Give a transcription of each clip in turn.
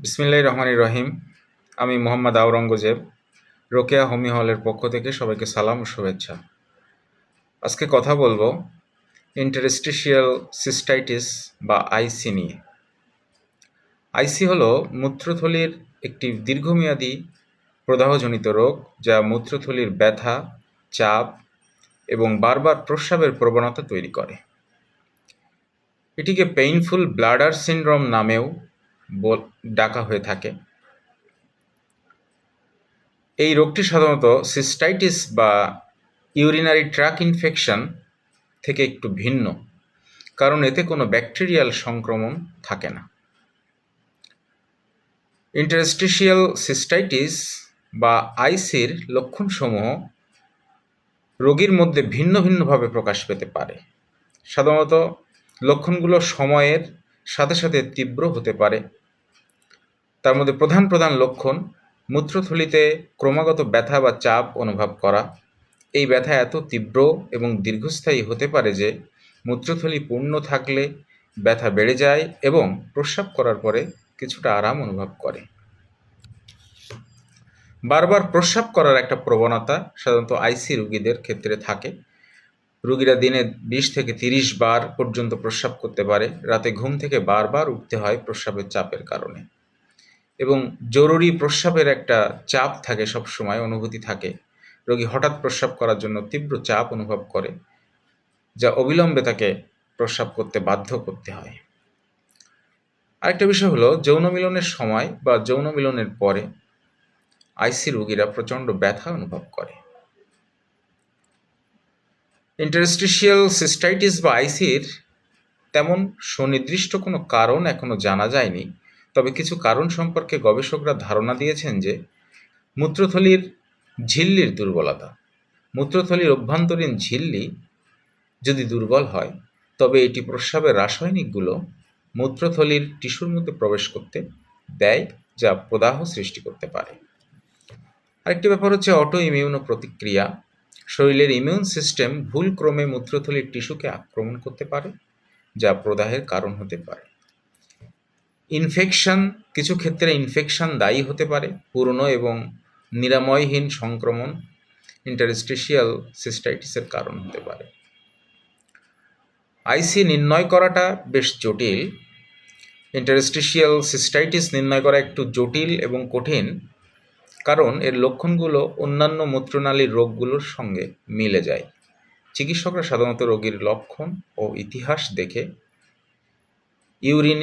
বিসমিল্লাহির রহমানির রহিম। আমি মোহাম্মদ আওরঙ্গজেব, রোকেয়া হোমি হলের পক্ষ থেকে সবাইকে সালাম ও শুভেচ্ছা। আজকে কথা বলব ইন্টারেস্টিশিয়াল সিস্টাইটিস বা আইসি নিয়ে। আইসি হলো মূত্রথলির একটি দীর্ঘমেয়াদী প্রদাহজনিত রোগ যা মূত্রথলির ব্যথা, চাপ এবং বারবার প্রস্রাবের প্রবণতা তৈরি করে। এটিকে পেইনফুল ব্লাডার সিনড্রোম নামেও ডাকা হয়ে থাকে। এই রোগটি সাধারণত সিস্টাইটিস বা ইউরিনারি ট্র্যাক ইনফেকশন থেকে একটু ভিন্ন, কারণ এতে কোনো ব্যাকটেরিয়াল সংক্রমণ থাকে না। ইন্টারস্টিশিয়াল সিস্টাইটিস বা আইসির লক্ষণসমূহ রোগীর মধ্যে ভিন্ন ভিন্নভাবে প্রকাশ পেতে পারে। সাধারণত লক্ষণগুলো সময়ের সাথে সাথে তীব্র হতে পারে। তার মধ্যে প্রধান প্রধান লক্ষণ, মূত্রথলিতে ক্রমাগত ব্যথা বা চাপ অনুভব করা। এই ব্যথা এত তীব্র এবং দীর্ঘস্থায়ী হতে পারে যে, মূত্রথলি পূর্ণ থাকলে ব্যথা বেড়ে যায় এবং প্রস্রাব করার পরে কিছুটা আরাম অনুভব করে। বারবার প্রস্রাব করার একটা প্রবণতা সাধারণত আইসি রুগীদের ক্ষেত্রে থাকে। রুগীরা দিনে বিশ থেকে তিরিশ বার পর্যন্ত প্রস্রাব করতে পারে। রাতে ঘুম থেকে বারবার উঠতে হয় প্রস্রাবের চাপের কারণে। এবং জরুরি প্রস্রাবের একটা চাপ থাকে সব সময়, অনুভূতি থাকে। রোগী হঠাৎ প্রস্রাব করার জন্য তীব্র চাপ অনুভব করে, যা অবিলম্বে তাকে প্রস্রাব করতে বাধ্য করতে হয়। আরেকটা বিষয় হলো, যৌন মিলনের সময় বা যৌন মিলনের পরে আইসি রোগীরা প্রচণ্ড ব্যথা অনুভব করে। ইন্টারস্টিশিয়াল সিস্টাইটিস বা আইসির তেমন সুনির্দিষ্ট কোনো কারণ এখনও জানা যায়নি। তবে কিছু কারণ সম্পর্কে গবেষকরা ধারণা দিয়েছেন যে মূত্রথলির ঝিল্লির দুর্বলতা। মূত্রথলির অভ্যন্তরীণ ঝিল্লি যদি দুর্বল হয়, তবে এটি প্রস্রাবের রাসায়নিকগুলো মূত্রথলির টিস্যুর মধ্যে প্রবেশ করতে দেয়, যা প্রদাহ সৃষ্টি করতে পারে। আরেকটি ব্যাপার হচ্ছে অটো ইমিউনো প্রতিক্রিয়া। শরীরের ইমিউন সিস্টেম ভুল ক্রমে মূত্রথলির টিস্যুকে আক্রমণ করতে পারে, যা প্রদাহের কারণ হতে পারে। ইনফেকশন, কিছু ক্ষেত্রে ইনফেকশন দায়ী হতে পারে পুরনো এবং নিরাময়হীন সংক্রমণ ইন্টারস্টিশিয়াল সিস্টাইটিসের কারণ হতে পারে। আইসি নির্ণয় করাটা বেশ জটিল। ইন্টারস্টিশিয়াল সিস্টাইটিস নির্ণয় করা একটু জটিল এবং কঠিন, কারণ এর লক্ষণগুলো অন্যান্য মূত্রনালীর রোগগুলোর সঙ্গে মিলে যায়। চিকিৎসকরা সাধারণত রোগীর লক্ষণ ও ইতিহাস দেখে, ইউরিন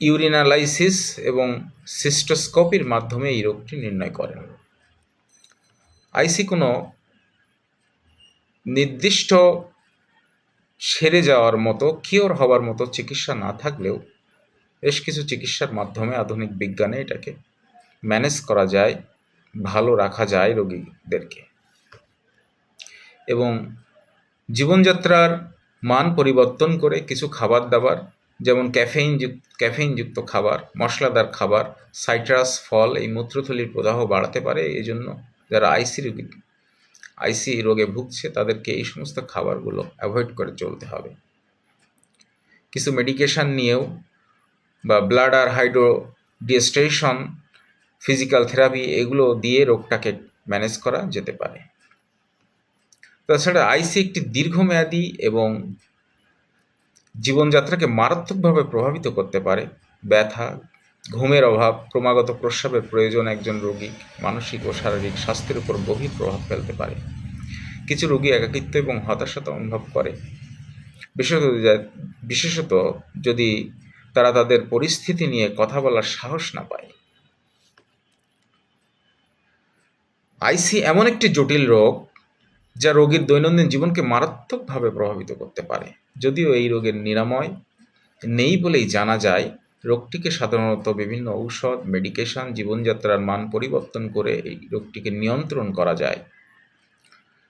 ইউরিনালাইসিস এবং সিস্টোস্কোপির মাধ্যমে এই রোগটি নির্ণয় করেন। আইসি কোনো নির্দিষ্ট সেরে যাওয়ার মতো কিওর হওয়ার মতো চিকিৎসা না থাকলেও বেশ কিছু চিকিৎসার মাধ্যমে আধুনিক বিজ্ঞানে এটাকে ম্যানেজ করা যায়, ভালো রাখা যায় রোগীদেরকে। এবং জীবনযাত্রার মান পরিবর্তন করে কিছু খাবার দাবার যেমন ক্যাফেইন যুক্ত ক্যাফেইনযুক্ত খাবার, মশলাদার খাবার, সাইট্রাস, ফল, এই মূত্রথলির প্রদাহ বাড়াতে পারে। এই জন্য যারা আইসি রোগী, আইসি রোগে ভুগছে, তাদেরকে এই সমস্ত খাবারগুলো অ্যাভয়েড করে চলতে হবে। কিছু মেডিকেশন নিয়েও বা ব্লাড আর হাইড্রো ডিস্টেশন ফিজিক্যাল থেরাপি, এগুলো দিয়ে রোগটাকে ম্যানেজ করা যেতে পারে। তাছাড়া আইসি একটি দীর্ঘমেয়াদী এবং জীবনযাত্রাকে মারাত্মকভাবে প্রভাবিত করতে পারে। ব্যথা, ঘুমের অভাব, ক্রমাগত প্রস্রাবের প্রয়োজন একজন রোগী মানসিক ও শারীরিক স্বাস্থ্যের উপর গভীর প্রভাব ফেলতে পারে। কিছু রোগী একাকিত্ব এবং হতাশতা অনুভব করে। বিশেষত বিশেষত যদি তারা তাদের পরিস্থিতি নিয়ে কথা বলার সাহস না পায়। আইসি এমন একটি জটিল রোগ যা রোগীর দৈনন্দিন জীবনকে মারাত্মকভাবে প্রভাবিত করতে পারে। যদিও এই রোগের নিরাময় নেই বলেই জানা যায়, রোগটিকে সাধারণত বিভিন্ন ঔষধ, মেডিকেশন, জীবনযাত্রার মান পরিবর্তন করে এই রোগটিকে নিয়ন্ত্রণ করা যায়।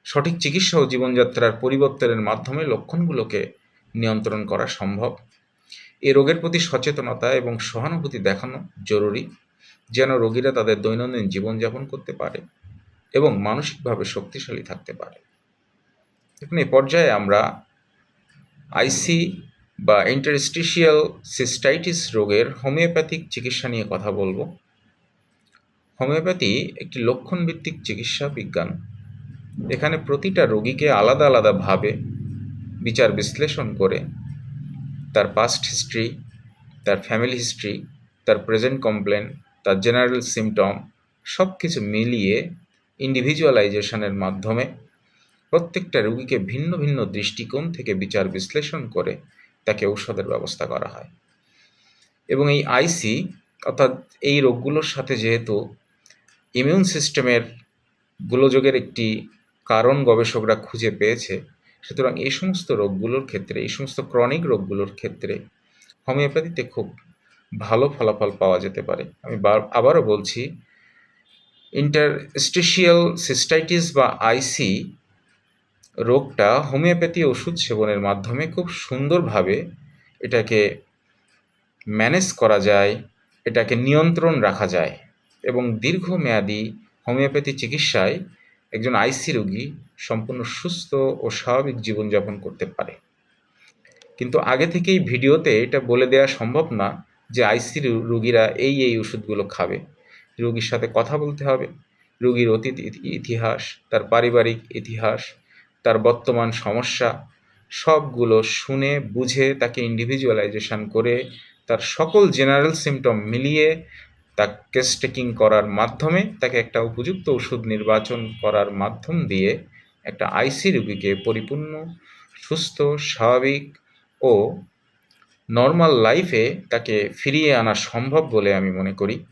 সঠিক চিকিৎসা ও জীবনযাত্রার পরিবর্তনের মাধ্যমে লক্ষণগুলোকে নিয়ন্ত্রণ করা সম্ভব। এ রোগের প্রতি সচেতনতা এবং সহানুভূতি দেখানো জরুরি, যেন রোগীরা তাদের দৈনন্দিন জীবনযাপন করতে পারে। এবং মানসিকভাবে শক্তিশালী থাকতে পারে। এখন এই পর্যায়ে আমরা আইসি বা ইন্টারস্টিশিয়াল সিস্টাইটিস রোগের হোমিওপ্যাথিক চিকিৎসা নিয়ে কথা বলব। হোমিওপ্যাথি একটি লক্ষণভিত্তিক চিকিৎসা বিজ্ঞান। এখানে প্রতিটা রোগীকে আলাদা আলাদাভাবে বিচার বিশ্লেষণ করে তার পাস্ট হিস্ট্রি তার ফ্যামিলি হিস্ট্রি তার প্রেজেন্ট কমপ্লেন তার জেনারেল সিমটম সব কিছু মিলিয়ে ইন্ডিভিজুয়ালাইজেশনের মাধ্যমে প্রত্যেকটা রোগীকে ভিন্ন ভিন্ন দৃষ্টিকোণ থেকে বিচার বিশ্লেষণ করে তাকে ঔষধের ব্যবস্থা করা হয়। এবং এই আইসি অর্থাৎ এই রোগগুলোর সাথে যেহেতু ইমিউন সিস্টেমের গোলযোগের একটি কারণ গবেষকরা খুঁজে পেয়েছে, সুতরাং এই সমস্ত রোগগুলোর ক্ষেত্রে, এই সমস্ত ক্রনিক রোগগুলোর ক্ষেত্রে হোমিওপ্যাথিতে খুব ভালো ফলাফল পাওয়া যেতে পারে। আমি আবারও বলছি ইন্টারস্টিশিয়াল সিস্টাইটিস বা আইসি রোগটা হোমিওপ্যাথি ওষুধ সেবনের মাধ্যমে খুব সুন্দরভাবে এটাকে ম্যানেজ করা যায়, এটাকে নিয়ন্ত্রণ রাখা যায় এবং দীর্ঘমেয়াদী হোমিওপ্যাথি চিকিৎসায় একজন আইসি রোগী সম্পূর্ণ সুস্থ ও স্বাভাবিক জীবনযাপন করতে পারে। কিন্তু আগে থেকেই ভিডিওতে এটা বলে দেওয়া সম্ভব না যে আইসি রোগীরা এই এই ওষুধগুলো খাবে। রোগীর সাথে কথা বলতে হবে। রোগীর অতীত ইতি- ইতিহাস, তার পারিবারিক ইতিহাস, তার বর্তমান সমস্যা, সবগুলো শুনে, বুঝে তাকে ইন্ডিভিজুয়ালাইজেশন করে তার সকল জেনারেল সিমটম মিলিয়ে তা কেস টেকিং করার মাধ্যমে তাকে একটা উপযুক্ত ওষুধ নির্বাচন করার মাধ্যম দিয়ে একটা আইসি রোগীকে পরিপূর্ণ, সুস্থ, স্বাভাবিক ও নর্মাল লাইফে তাকে ফিরিয়ে আনা সম্ভব বলে আমি মনে করি।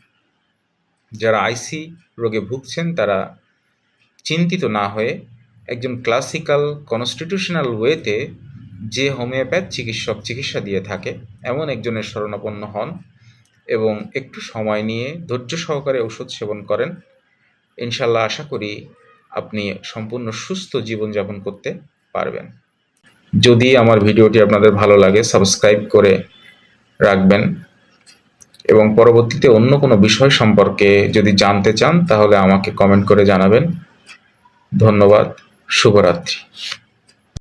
যারা আইসি রোগে ভুগছেন, তারা চিন্তিত না হয়ে একজন ক্লাসিক্যাল কনস্টিটিউশনাল ওয়েতে যে হোমিওপ্যাথ চিকিৎসক চিকিৎসা দিয়ে থাকে, এমন একজনের শরণাপন্ন হন এবং একটু সময় নিয়ে ধৈর্য সহকারে ওষুধ সেবন করেন। ইনশাল্লাহ আশা করি আপনি সম্পূর্ণ সুস্থ জীবনযাপন করতে পারবেন। যদি আমার ভিডিওটি আপনাদের ভালো লাগে সাবস্ক্রাইব করে রাখবেন। এবং পরবর্তীতে অন্য কোনো বিষয় সম্পর্কে যদি জানতে চান, তাহলে আমাকে কমেন্ট করে জানাবেন। ধন্যবাদ, শুভরাত্রি।